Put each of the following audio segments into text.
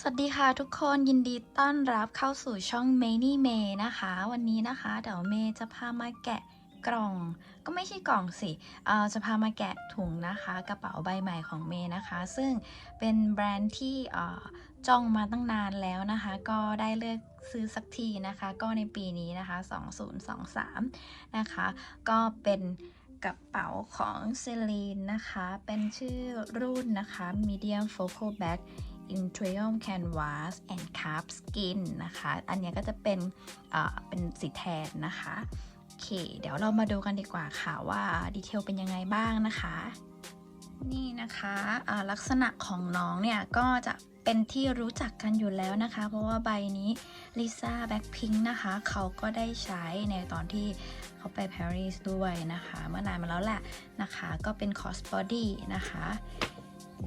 สวัสดีค่ะทุกคนยินดีต้อนรับเข้าสู่ช่อง m a n y May นะคะ วันนี้นะคะเดี๋ยวเมย์จะพามาแกะกล่อง ก็ไม่ใช่กล่องสิเออจะพามาแกะถุงนะคะ กระเป๋าใบใหม่ของเมย์นะคะ ซึ่งเป็นแบรนด์ที่เออจ้องมาตั้งนานแล้วนะคะ ก็ได้เลือกซื้อสักทีนะคะ ก็ในปีนี้นะคะ 2023 นะคะ ก็เป็นกระเป๋าของเซลีนนะคะ เป็นชื่อรุ่นนะคะ medium focal bag Intrium canvas and carp skin นะคะ อันนี้ก็จะเป็นเป็นสีแทนนะคะ โอเค เดี๋ยวเรามาดูกันดีกว่าค่ะว่าดีเทลเป็นยังไงบ้างนะคะ นี่นะคะอ่าลักษณะของน้องเนี่ยก็จะเป็นที่รู้จักกันอยู่แล้วนะคะ เพราะว่าใบนี้ลิซ่าแบ็คพิงนะคะ เขาก็ได้ใช้ในตอนที่เขาไปปารีสด้วยนะคะ เมื่อนานมาแล้วแหละนะคะ ก็เป็นคอสบอดี้นะคะ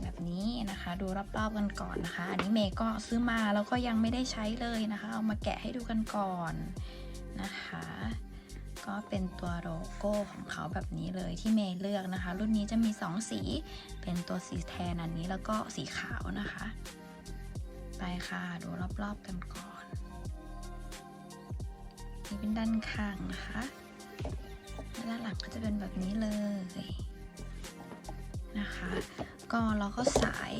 แบบนี้นะคะ ดูรอบๆกันก่อนนะคะ อันนี้เมย์ก็ซื้อมาแล้วก็ยังไม่ได้ใช้เลยนะคะ เอามาแกะให้ดูกันก่อนนะคะ ก็เป็นตัวโลโก้ของเขาแบบนี้เลยที่เมย์เลือกนะคะ รุ่นนี้จะมี 2 สี เป็นตัวสีแทนอันนี้แล้วก็สีขาวนะคะ ไปค่ะดูรอบๆกันก่อน นี่เป็นด้านข้างนะคะและด้านหลังก็จะเป็นแบบนี้เลย นะคะ ก็เราก็สาย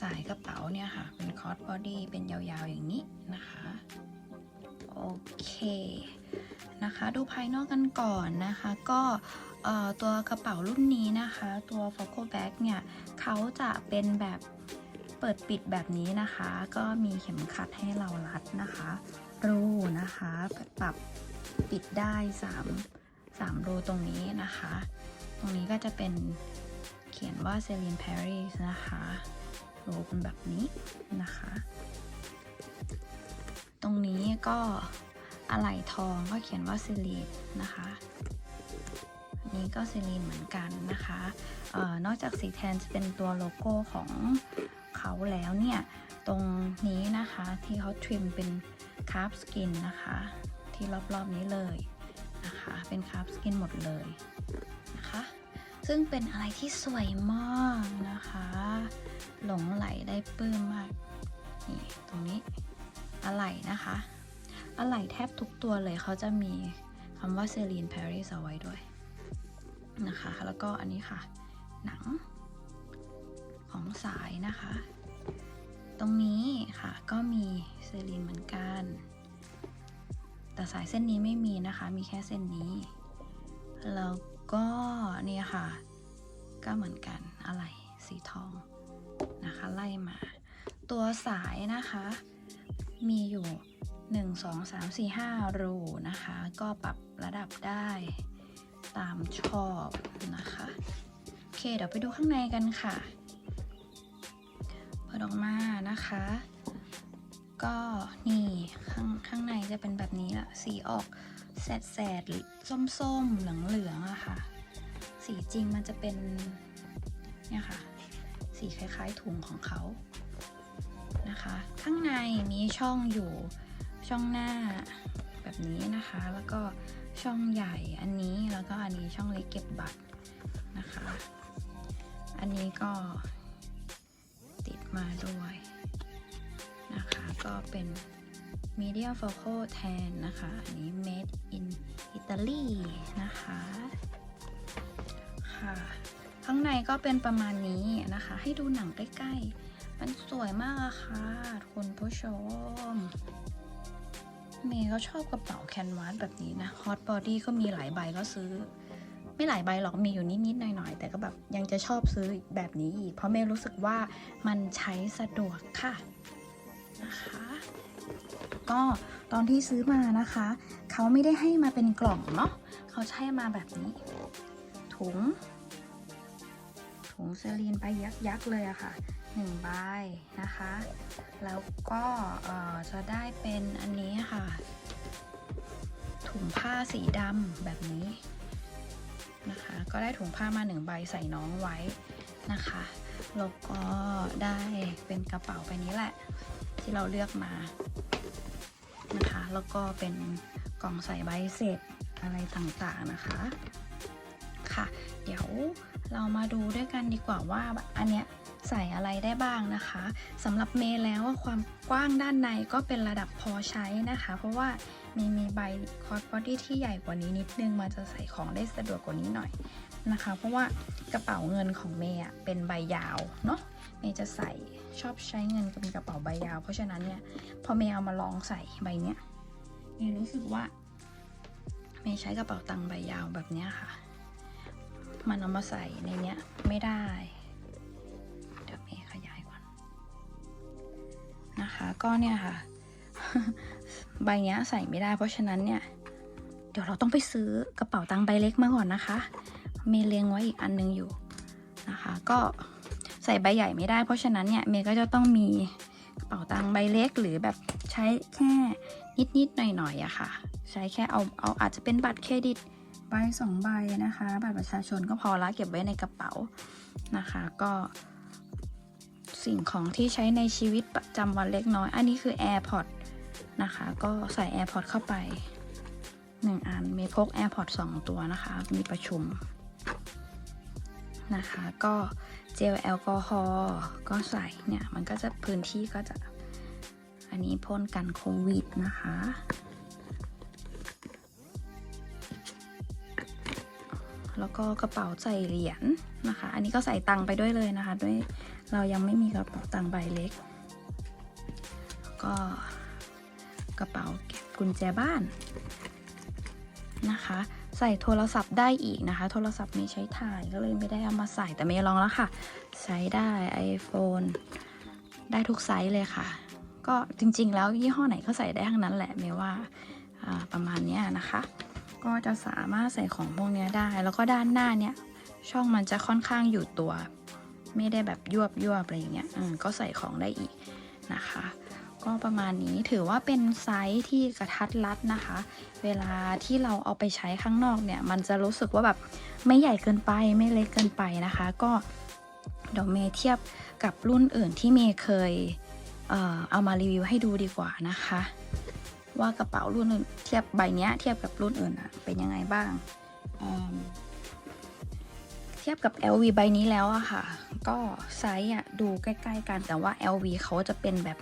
สายกระเป๋าเนี่ยค่ะ เป็นคอร์สบอดี้เป็นยาวๆอย่างนี้นะคะ โอเคนะคะ ดูภายนอกกันก่อนนะคะ ก็ตัวกระเป๋ารุ่นนี้นะคะ ตัว f o c o Bag เนี่ยเขาจะเป็นแบบเปิดปิดแบบนี้นะคะ ก็มีเข็มขัดให้เรารัดนะคะ รูนะคะ ปรับปิดได้ 3 3 รูตรงนี้นะคะ ตรงนี้ก็จะเป็นเขียนว่า Celine Paris นะคะรูเป็นแบบนี้นะคะ ตรงนี้ก็อะไหล่ทองก็เขียนว่าซิลีนนะคะนี้ก็ซิลีนเหมือนกันนะคะออนอกจากสีแทนจะเป็นตัวโลโก้ของเขาแล้วเนี่ย ตรงนี้นะคะที่เขาทริมเป็นคาร์บสกินนะคะ ที่รอบๆนี้เลย นะคะ เป็นคาร์บสกินหมดเลยนะคะ ซึ่งเป็นอะไรที่สวยมากนะคะ หลงไหลได้ปลื้มมาก นี่ตรงนี้อะไหล่นะคะ อะไหล่แทบทุกตัวเลยเขาจะมีคำว่าเซรีนปารีสเอาไว้ด้วยนะคะ แล้วก็อันนี้ค่ะ หนังของสายนะคะ ตรงนี้ค่ะก็มีเซรีนเหมือนกัน แต่สายเส้นนี้ไม่มีนะคะ มีแค่เส้นนี้ แล้วก็เนี่ยค่ะ ก็เหมือนกันอะไหล่สีทองนะคะ ไล่มา ตัวสายนะคะ มีอยู่ 1 2 3 4 5 รูนะคะ ก็ปรับระดับได้ตามชอบนะคะ โอเค เดี๋ยวไปดูข้างในกันค่ะ เปิดออกมานะคะ ก็นี่ข้างข้างในจะเป็นแบบนี้ละสีออกแสดแสดๆส้มๆ เหลืองๆอะค่ะ สีจริงมันจะเป็นเนี่ยค่ะ สีคล้ายๆถุงของเขานะคะ ข้างในมีช่องอยู่ช่องหน้าแบบนี้นะคะ แล้วก็ช่องใหญ่อันนี้แล้วก็อันนี้ช่องเล็กเก็บบัตรนะคะ อันนี้ก็ติดมาด้วย นะคะ ก็เป็น medium focal tan นะคะ อันนี้ made in Italy นะคะ ค่ะ ข้างในก็เป็นประมาณนี้นะคะ ให้ดูหนังใกล้ ๆ มันสวยมากอะค่ะ คุณผู้ชม เมย์ก็ชอบกระเป๋าแคนวาสแบบนี้นะ ฮอตบอดี้ก็มีหลายใบก็ซื้อ ไม่หลายใบหรอก มีอยู่นิดๆหน่อยๆ แต่ก็แบบยังจะชอบซื้อแบบนี้อีก เพราะเมย์รู้สึกว่ามันใช้สะดวกค่ะ นะคะ ก็ตอนที่ซื้อมานะคะ เขาไม่ได้ให้มาเป็นกล่องเนาะเขาใช้มาแบบนี้ ถุง ถุงเซรีนไปยักษ์ๆเลยอะค่ะหนึ่งใบนะคะ แล้วก็จะได้เป็นอันนี้ค่ะ ถุงผ้าสีดำแบบนี้นะคะ ก็ได้ถุงผ้ามาหนึ่งใบใส่น้องไว้นะคะ แล้วก็ได้เป็นกระเป๋าใบนี้แหละ ที่เราเลือกมานะคะ แล้วก็เป็นกล่องใส่ใบเสร็จอะไรต่างๆนะคะ ค่ะ เดี๋ยวเรามาดูด้วยกันดีกว่าว่าอันเนี้ย ใส่อะไรได้บ้างนะคะสำหรับเมย์แล้วความกว้างด้านในก็เป็นระดับพอใช้นะคะ เพราะว่ามีมีใบคอร์ดบอดี้ที่ใหญ่กว่านี้นิดนึงมันจะใส่ของได้สะดวกกว่านี้หน่อยนะคะ เพราะว่ากระเป๋าเงินของเมย์อะเป็นใบยาวเนาะเมย์จะใส่ชอบใช้เงินเป็นกระเป๋าใบยาว เพราะฉะนั้นเนี่ยพอเมย์เอามาลองใส่ใบเนี้ยเมย์รู้สึกว่าเมย์ใช้กระเป๋าตังค์ใบยาวแบบเนี้ยค่ะ มันเอามาใส่ในเนี้ยไม่ได้ ก็เนี่ยค่ะ ใบเนี้ยใส่ไม่ได้เพราะฉะนั้นเนี่ย เดี๋ยวเราต้องไปซื้อกระเป๋าตังค์ใบเล็กมาก่อนนะคะ เมย์เลี้ยงไว้อีกอันนึงอยู่นะคะ ก็ใส่ใบใหญ่ไม่ได้ เพราะฉะนั้นเนี่ยเมย์ก็จะต้องมีกระเป๋าตังค์ใบเล็กหรือแบบใช้แค่นิดๆหน่อยๆอะค่ะ ใช้แค่เอาเอาอาจจะเป็นบัตรเครดิตใบสองใบนะคะ บัตรประชาชนก็พอละเก็บไว้ในกระเป๋านะคะ ก็ สิ่งของที่ใช้ในชีวิตประจำวันเล็กน้อย อันนี้คือ AirPod นะคะ ก็ใส่ AirPod เข้าไป 1 อัน มีพก AirPod 2 ตัวนะคะ มีประชุมนะคะ ก็เจลแอลกอฮอล์ก็ใส่เนี่ย มันก็จะพื้นที่ก็จะ อันนี้พ่นกันโควิดนะคะแล้วก็กระเป๋าใส่เหรียญนะคะ อันนี้ก็ใส่ตังค์ไปด้วยเลยนะคะ ด้วย เรายังไม่มีกระเป๋าตังค์ใบเล็ก ก็กระเป๋าเก็บกุญแจบ้านนะคะ ใส่โทรศัพท์ได้อีกนะคะ โทรศัพท์ไม่ใช้ถ่ายก็เลยไม่ได้เอามาใส่แต่เมย์ลองแล้วค่ะ ใช้ได้ iPhone ได้ทุกไซส์เลยค่ะ ก็จริงๆ แล้วยี่ห้อไหนก็ใส่ได้ทั้งนั้นแหละเมย์ว่าประมาณนี้นะคะ ก็จะสามารถใส่ของพวกนี้ได้ แล้วก็ด้านหน้าเนี้ยช่องมันจะค่อนข้างอยู่ตัว ไม่ได้แบบยวบยวบอะไรอย่างเงี้ยอืมก็ใส่ของได้อีกนะคะ ก็ประมาณนี้ถือว่าเป็นไซส์ที่กระทัดรัดนะคะ เวลาที่เราเอาไปใช้ข้างนอกเนี่ย มันจะรู้สึกว่าแบบไม่ใหญ่เกินไปไม่เล็กเกินไปนะคะ ก็เดี๋ยวเมเทียบกับรุ่นอื่นที่เมเคยเอ่อเอามารีวิวให้ดูดีกว่านะคะ ว่ากระเป๋ารุ่นเทียบใบเนี้ยเทียบกับรุ่นอื่นอะเป็นยังไงบ้างอืม ทียบกับ LV ใบนี้แล้วอะค่ะ ก็ไซส์อะดูใกล้ๆกันแต่ว่า LV เขาจะเป็นแบบ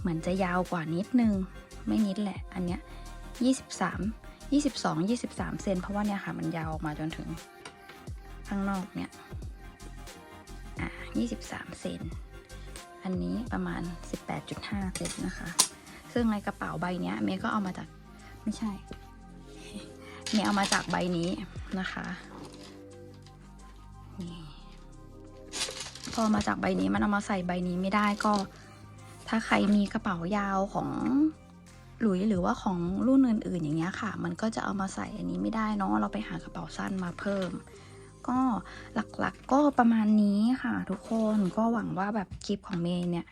เหมือนจะยาวกว่านิดนึง ไม่นิดแหละ อันเนี้ย23 22 23 เซนเพราะว่าเนี่ยค่ะมันยาวออกมาจนถึงข้างนอกเนี่ย อะ23 เซน อันนี้ประมาณ 18.5 เซนนะคะ ซึ่งในกระเป๋าใบเนี้ยเมย์ก็เอามาจาก ไม่ใช่ เมย์เอามาจากใบนี้นะคะ อมาจากใบนี้มันเอามาใส่ใบนี้ไม่ได้ก็ ถ้าใครมีกระเป๋ายาวของหลุยหรือว่าของรุ่นอื่นๆอย่างเงี้ยค่ะ มันก็จะเอามาใส่อันนี้ไม่ได้เนาะเราไปหากระเป๋าสั้นมาเพิ่ม ก็หลักๆก็ประมาณนี้ค่ะ ทุกคนก็หวังว่าแบบคลิปของเมย์เนี่ย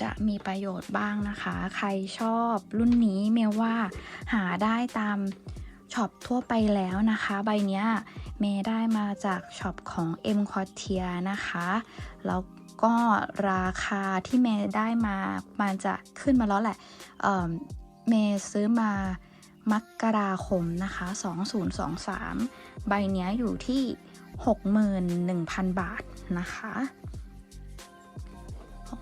จะมีประโยชน์บ้างนะคะ ใครชอบรุ่นนี้เมลว่าหาได้ตามช็อปทั่วไปแล้วนะคะ ใบเนี้ย เมย์ได้มาจากช็อปของ M q u a r t i e r นะคะ แล้วก็ราคาที่เมย์ได้มา มันจะขึ้นมาแล้วแหละเอิ่มเมย์ซื้อมามกราคมนะคะ 2023 ใบเนี้ยอยู่ที่ 61,000 บาทนะคะ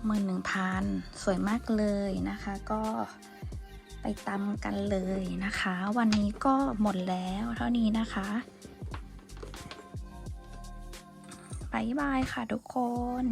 61,000 สวยมากเลยนะคะ ก็ไปตามกันเลยนะคะ วันนี้ก็หมดแล้วเท่านี้นะคะ บายบายค่ะทุกคน